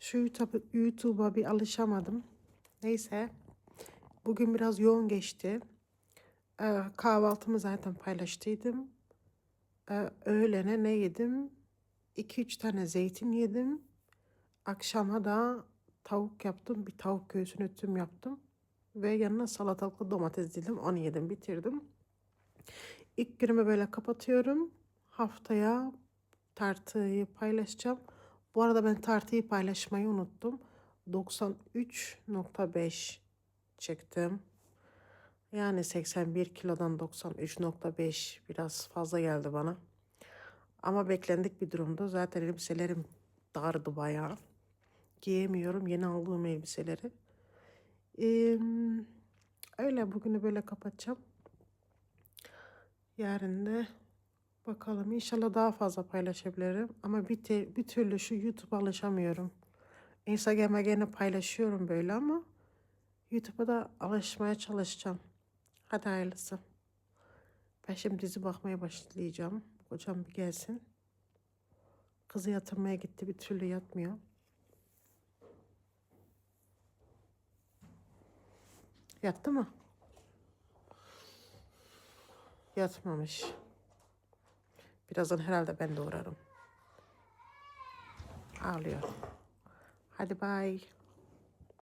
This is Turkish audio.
Şu YouTube- YouTube'a bir alışamadım. Neyse. Bugün biraz yoğun geçti. Ee, kahvaltımı zaten paylaştıydım. Ee, öğlene ne yedim? 2-3 tane zeytin yedim. Akşama da tavuk yaptım. Bir tavuk göğsünü tüm yaptım. Ve yanına salatalıklı domates dilim. Onu yedim bitirdim. İlk günümü böyle kapatıyorum. Haftaya tartıyı paylaşacağım. Bu arada ben tartıyı paylaşmayı unuttum. 93.5 çıktım. Yani 81 kilodan 93.5 biraz fazla geldi bana. Ama beklendik bir durumda. Zaten elbiselerim dardı bayağı. Giyemiyorum yeni aldığım elbiseleri. Ee, öyle bugünü böyle kapatacağım. Yarın da bakalım inşallah daha fazla paylaşabilirim. Ama bir, te- bir türlü şu YouTube'a alışamıyorum. Instagram'a gene paylaşıyorum böyle ama YouTube'a da alışmaya çalışacağım. Hadi hayırlısı. Ben şimdi dizi bakmaya başlayacağım. Kocam bir gelsin. Kızı yatırmaya gitti bir türlü yatmıyor. Yattı mı? Yatmamış. Birazdan herhalde ben de uğrarım. Ağlıyor. Hadi bay.